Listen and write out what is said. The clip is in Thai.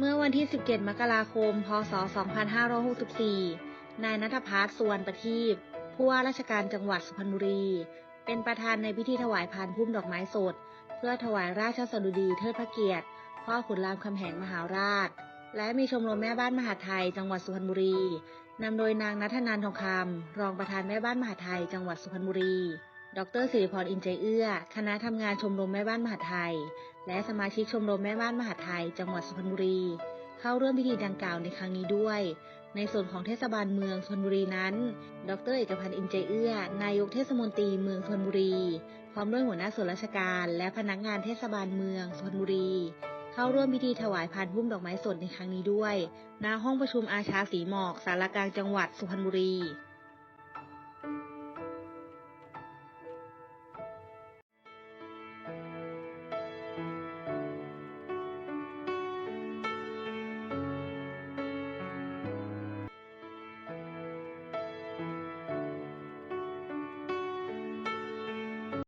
เมื่อวันที่ 17 มกราคม พศ 2564 นายนัทพัฒน์สุวรรณประทีปผู้ว่าราชการจังหวัดสุพรรณบุรี เป็นประธานในพิธีถวายพานพุ่มดอกไม้สด เพื่อถวายราชสดุดีเทิดพระเกียรติ พ่อขุนรามคำแหงมหาราช และมีชมรมแม่บ้านมหาไทย จังหวัดสุพรรณบุรี นำโดยนางนัทนานทองคำรองประธานแม่บ้านมหาไทย จังหวัดสุพรรณบุรี ดรสิริพรอินใจเอื้อ คณะทำงานชมรมแม่บ้านมหาไทย และสมาชิกชมรมแม่บ้านมหาไทย จังหวัดสุพรรณบุรี เข้าร่วมพิธีดังกล่าวในครั้งนี้ด้วย ในส่วนของเทศบาลเมืองสุพรรณบุรีนั้น ดรเอกพันธ์อินใจเอื้อ นายกเทศมนตรีเมืองสุพรรณบุรี พร้อมด้วยหัวหน้าส่วนราชการ และพนักงานเทศบาลเมืองสุพรรณบุรี เข้าร่วมพิธีถวายพานพุ่มดอกไม้สดในครั้งนี้ด้วย ณ ห้องประชุมอาชาสีหมอก สารกลางจังหวัดสุพรรณบุรี